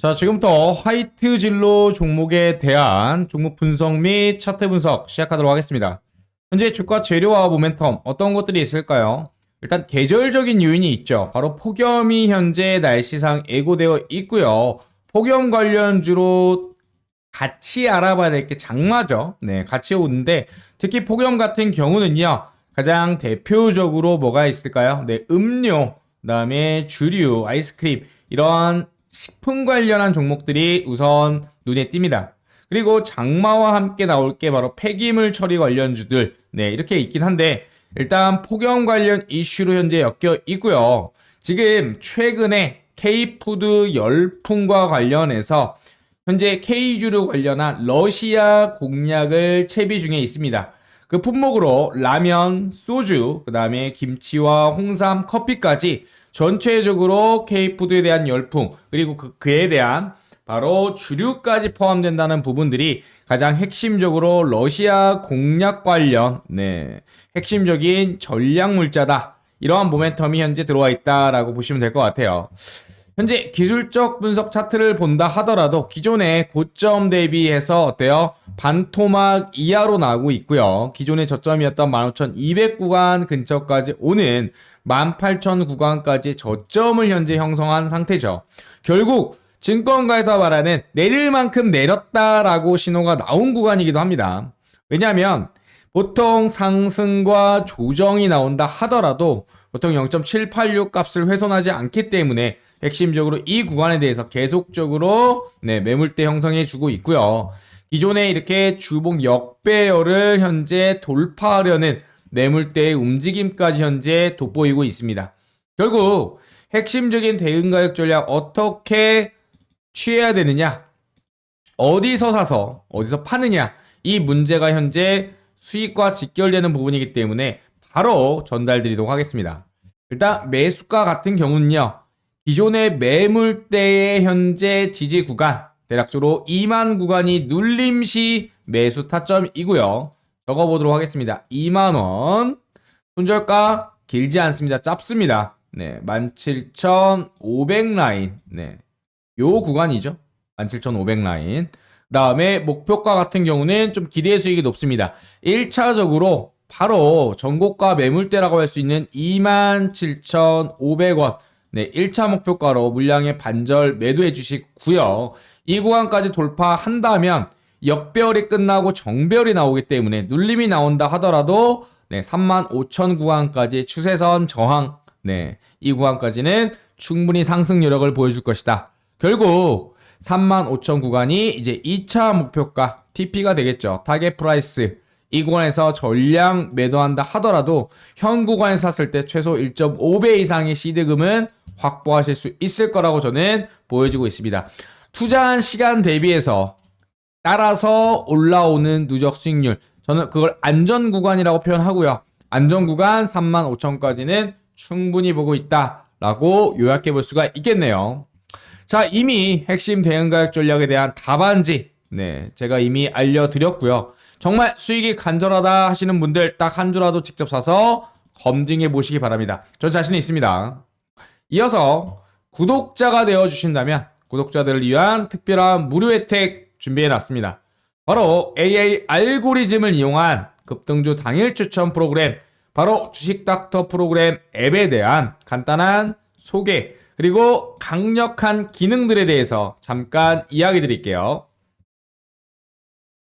자, 지금부터 화이트 진로 종목에 대한 종목 분석 및 차트 분석 시작하도록 하겠습니다. 현재 주가 재료와 모멘텀 어떤 것들이 있을까요? 일단 계절적인 요인이 있죠. 바로 폭염이 현재 날씨상 예고되어 있고요. 폭염 관련주로 같이 알아봐야 될 게 장마죠. 네, 같이 오는데 특히 폭염 같은 경우는요. 가장 대표적으로 뭐가 있을까요? 네, 음료, 그다음에 주류, 아이스크림 이런 식품 관련한 종목들이 우선 눈에 띕니다. 그리고 장마와 함께 나올 게 바로 폐기물 처리 관련주들. 네, 이렇게 있긴 한데 일단 폭염 관련 이슈로 현재 엮여 있고요. 지금 최근에 K푸드 열풍과 관련해서 현재 K주류 관련한 러시아 공약을 채비 중에 있습니다. 그 품목으로 라면, 소주, 그 다음에 김치와 홍삼, 커피까지 전체적으로 K푸드에 대한 열풍, 그리고 그, 그에 대한 바로 주류까지 포함된다는 부분들이 가장 핵심적으로 러시아 공약 관련, 네, 핵심적인 전략 물자다. 이러한 모멘텀이 현재 들어와 있다라고 보시면 될 것 같아요. 현재 기술적 분석 차트를 본다 하더라도 기존의 고점 대비해서 어때요? 반토막 이하로 나오고 있고요. 기존의 저점이었던 15,200 구간 근처까지 오는 18,000 구간까지 저점을 현재 형성한 상태죠. 결국 증권가에서 말하는 내릴 만큼 내렸다라고 신호가 나온 구간이기도 합니다. 왜냐하면 보통 상승과 조정이 나온다 하더라도 보통 0.786 값을 훼손하지 않기 때문에 핵심적으로 이 구간에 대해서 계속적으로 네, 매물대 형성해 주고 있고요. 기존에 이렇게 주봉 역배열을 현재 돌파하려는 매물대의 움직임까지 현재 돋보이고 있습니다. 결국 핵심적인 대응 가격 전략 어떻게 취해야 되느냐? 어디서 사서 어디서 파느냐? 이 문제가 현재 수익과 직결되는 부분이기 때문에 바로 전달드리도록 하겠습니다. 일단 매수가 같은 경우는요. 기존의 매물대의 현재 지지 구간 대략적으로 2만 구간이 눌림 시 매수 타점이고요. 적어보도록 하겠습니다. 2만원 손절가 길지 않습니다. 짧습니다. 네, 17,500 라인. 네, 요 구간이죠. 17,500 라인. 그 다음에 목표가 같은 경우는 좀 기대 수익이 높습니다. 1차적으로 바로 전고가 매물대라고 할 수 있는 27,500원. 네, 1차 목표가로 물량의 반절 매도해 주시고요. 이 구간까지 돌파한다면 역배열이 끝나고 정배열이 나오기 때문에 눌림이 나온다 하더라도 네, 35,000 구간까지 추세선 저항 네, 이 구간까지는 충분히 상승 여력을 보여줄 것이다. 결국 35,000 구간이 이제 2차 목표가 TP가 되겠죠. 타겟 프라이스 이 구간에서 전량 매도한다 하더라도 현 구간에서 샀을 때 최소 1.5배 이상의 시드금은 확보하실 수 있을 거라고 저는 보여지고 있습니다. 투자한 시간 대비해서 따라서 올라오는 누적 수익률 저는 그걸 안전 구간이라고 표현하고요. 안전 구간 35,000까지는 충분히 보고 있다라고 요약해 볼 수가 있겠네요. 자, 이미 핵심 대응 가격 전략에 대한 답안지 네, 제가 이미 알려드렸고요. 정말 수익이 간절하다 하시는 분들 딱 한 주라도 직접 사서 검증해 보시기 바랍니다. 전 자신이 있습니다. 이어서 구독자가 되어 주신다면 구독자들을 위한 특별한 무료 혜택 준비해 놨습니다. 바로 AA 알고리즘을 이용한 급등주 당일 추천 프로그램, 바로 주식 닥터 프로그램 앱에 대한 간단한 소개, 그리고 강력한 기능들에 대해서 잠깐 이야기 드릴게요.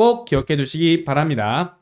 꼭 기억해 두시기 바랍니다.